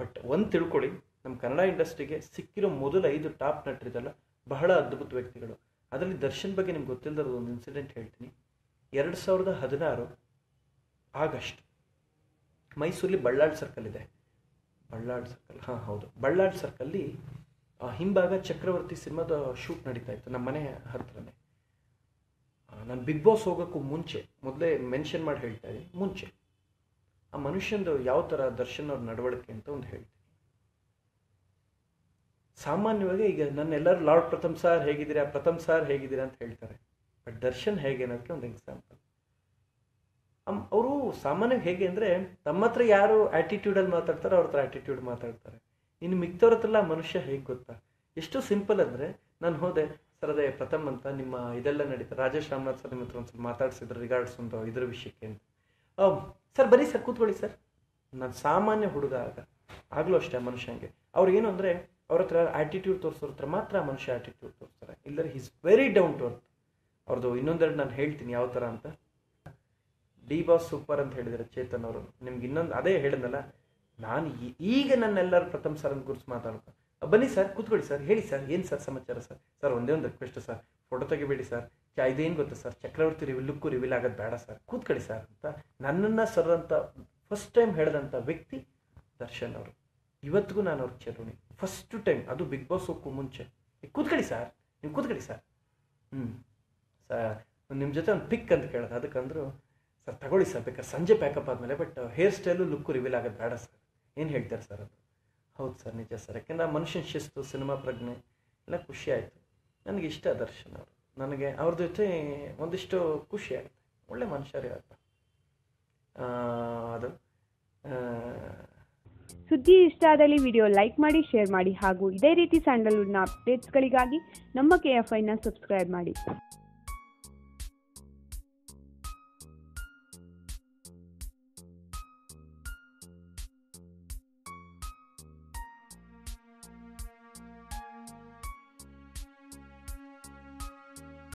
But ಒಂದು ತಿಳ್ಕೊಳ್ಳಿ ನಮ್ಮ ಕನ್ನಡ ಇಂಡಸ್ಟ್ರಿಗೆ ಸಿಕ್ಕಿರೋ ಮೊದಲ ಐದು ಟಾಪ್ ನಟರಿದಲ್ಲ ಬಹಳ ಅದ್ಭುತ ವ್ಯಕ್ತಿಗಳು. ಅದರಲ್ಲಿ ದರ್ಶನ್ ಬಗ್ಗೆ ನಿಮ್ಗೆ ಗೊತ್ತಿಲ್ಲದ ಒಂದು ಇನ್ಸಿಡೆಂಟ್ ಹೇಳ್ತೀನಿ. ಎರಡು ಸಾವಿರದ ಹದಿನಾರು ಆಗಸ್ಟ್ ಮೈಸೂರಲ್ಲಿ ಬಳ್ಳಾಳ್ ಸರ್ಕಲ್ ಇದೆ. ಬಳ್ಳಾಳ್ ಸರ್ಕಲ್ ಹಾಂ, ಹೌದು. ಬಳ್ಳಾಳ್ ಸರ್ಕಲ್ಲಿ ಹಿಂಭಾಗ ಚಕ್ರವರ್ತಿ ಸಿನಿಮಾದ ಶೂಟ್ ನಡೀತಾ ಇತ್ತು ನಮ್ಮ ಮನೆ ಹತ್ರನೇ. ನಾನು ಬಿಗ್ ಬಾಸ್ ಹೋಗೋಕ್ಕೂ ಮುಂಚೆ, ಮೊದಲೇ ಮೆನ್ಷನ್ ಮಾಡಿ ಹೇಳ್ತಾ ಇದ್ದೀನಿ, ಮುಂಚೆ. ಆ ಮನುಷ್ಯಂದು ಯಾವ ಥರ ದರ್ಶನ್ ಅವ್ರ ನಡವಳಿಕೆ ಅಂತ ಒಂದು ಹೇಳ್ತೀನಿ. ಸಾಮಾನ್ಯವಾಗಿ ಈಗ ನನ್ನೆಲ್ಲರೂ ಲಾರ್ಡ್ ಪ್ರಥಮ್ ಸಾರ್ ಹೇಗಿದ್ದೀರಾ, ಪ್ರಥಮ್ ಸಾರ್ ಹೇಗಿದ್ದೀರಾ ಅಂತ ಹೇಳ್ತಾರೆ. ಬಟ್ ದರ್ಶನ್ ಹೇಗೆ ಅನ್ನೋದಕ್ಕೆ ಒಂದು ಎಕ್ಸಾಂಪಲ್ ಅವರು ಸಾಮಾನ್ಯವಾಗಿ ಹೇಗೆ ಅಂದರೆ ತಮ್ಮ ಹತ್ರ ಯಾರು ಆ್ಯಟಿಟ್ಯೂಡಲ್ಲಿ ಮಾತಾಡ್ತಾರೋ ಅವ್ರ ಹತ್ರ ಆ್ಯಟಿಟ್ಯೂಡ್ ಮಾತಾಡ್ತಾರೆ. ಇನ್ನು ಮಿಕ್ತವ್ರ ಹತ್ರ ಮನುಷ್ಯ ಹೇಗೆ ಗೊತ್ತಾ? ಎಷ್ಟು ಸಿಂಪಲ್ ಅಂದರೆ ನಾನು ಹೋದೆ, ಸರ್ ಅದೇ ಪ್ರಥಮ್ ಅಂತ ನಿಮ್ಮ ಇದೆಲ್ಲ ನಡೀತಾ, ರಾಜೇಶ್ ರಾಮನಾಥ್ ಸರ್ ನಿಮ್ಮ ಹತ್ರ ಒಂದ್ಸಲ ಮಾತಾಡ್ಸಿದ್ರು ರಿಗಾರ್ಡ್ಸ್ ಒಂದು ಇದ್ರ ವಿಷಯಕ್ಕೆ ಅಂತ. ಸರ್, ಬರೀ ಸರ್ ಕೂತ್ಕೊಳ್ಳಿ ಸರ್. ನಾನು ಸಾಮಾನ್ಯ ಹುಡುಗ ಆಗ, ಆಗಲೂ ಅಷ್ಟೇ ಆ ಮನುಷ್ಯಂಗೆ ಅವ್ರು ಏನು ಅಂದರೆ, ಅವ್ರ ಹತ್ರ ಆ್ಯಟಿಟ್ಯೂಡ್ ತೋರಿಸೋರ ಹತ್ರ ಮಾತ್ರ ಮನುಷ್ಯ ಆ್ಯಟಿಟ್ಯೂಡ್ ತೋರಿಸ್ತಾರೆ. ಇಲ್ಲದ್ರೆ is very down to earth ಅವ್ರದ್ದು ಇನ್ನೊಂದೆರಡು ನಾನು ಹೇಳ್ತೀನಿ ಯಾವ ಥರ ಅಂತ. ಡಿ ಬಾಸ್ ಸೂಪರ್ ಅಂತ ಹೇಳಿದರೆ ಚೇತನ್ ಅವರು. ನಿಮ್ಗೆ ಇನ್ನೊಂದು, ಅದೇ ಹೇಳಿದ್ನಲ್ಲ, ನಾನು ಈಗ ಈಗ ನನ್ನೆಲ್ಲರೂ ಪ್ರಥಮ ಸರ್ ಅಂತ ಗುರುತು ಮಾತಾಡ್ತಾರೆ ಬನ್ನಿ ಸರ್, ಕೂತ್ಕೊಳ್ಳಿ ಸರ್, ಹೇಳಿ ಸರ್, ಏನು ಸರ್ ಸಮಾಚಾರ ಸರ್? ಸರ್, ಒಂದೇ ಒಂದು ರಿಕ್ವೆಸ್ಟ್ ಸರ್. ಫೋಟೋ ತೆಗಿಬೇಡಿ ಸರ್. ಇದೇನು ಗೊತ್ತಾ ಸರ್? ಚಕ್ರವರ್ತಿ ರಿವಿ ಲುಕ್ಕು ರಿವೀಲ್ ಆಗೋದು ಬೇಡ ಸರ್. ಕೂತ್ಕೊಳ್ಳಿ ಸರ್ ಅಂತ. ನನ್ನನ್ನು ಸರ್ ಫಸ್ಟ್ ಟೈಮ್ ಹೇಳಿದಂಥ ವ್ಯಕ್ತಿ ದರ್ಶನ್ ಅವರು. ಇವತ್ತಿಗೂ ನಾನು ಅವ್ರ ಚರುಣಿ ಫಸ್ಟ್ ಟೈಮ್ ಅದು ಬಿಗ್ ಬಾಸ್ ಹೋಗಕ್ಕೂ ಮುಂಚೆ. ಕೂತ್ಕೊಳ್ಳಿ ಸರ್. ನೀವು ಕೂತ್ಕೊಳ್ಳಿ ಸರ್. ಹ್ಞೂ ಸರ್ ನಿಮ್ಮ ಜೊತೆ ಒಂದು ಪಿಕ್ ಅಂತ ಕೇಳಿದೆ. ಅದಕ್ಕಂದ್ರು, ಸರ್, ತಗೊಳ್ಳಿ ಸರ್. ಬೇಕಾದ್ರೆ ಸಂಜೆ ಪ್ಯಾಕಪ್ ಆದಮೇಲೆ but hair style look reveal ಆಗೋದು ಬೇಡ ಸರ್. ಏನು ಹೇಳ್ತಾರೆ ಸರ್ ಅದು? ಹೌದು ಸರ್, ನಿಜ ಸರ್. ಯಾಕೆಂದ್ರೆ ಮನುಷ್ಯನ ಶಿಸ್ತು, ಸಿನಿಮಾ ಪ್ರಜ್ಞೆ, ಎಲ್ಲ ಖುಷಿ ಆಯಿತು. ನನಗೆ ಇಷ್ಟ ದರ್ಶನ್ ಅವರು. ನನಗೆ ಅವ್ರ ಜೊತೆ ಒಂದಿಷ್ಟು ಖುಷಿ ಆಗುತ್ತೆ ಒಳ್ಳೆ ಮನುಷ್ಯರೇ ಇವತ್ತು ಅದು. ಸುದ್ದಿ ಇಷ್ಟ ಆದಲ್ಲಿ ವಿಡಿಯೋ ಲೈಕ್ ಮಾಡಿ, ಶೇರ್ ಮಾಡಿ ಹಾಗೂ ಇದೇ ರೀತಿ ಸ್ಯಾಂಡಲ್ವುಡ್ನ ಅಪ್ಡೇಟ್ಸ್ಗಳಿಗಾಗಿ ನಮ್ಮ ಕೆ ಎಫ್ ಐನ ಸಬ್ಸ್ಕ್ರೈಬ್ ಮಾಡಿ.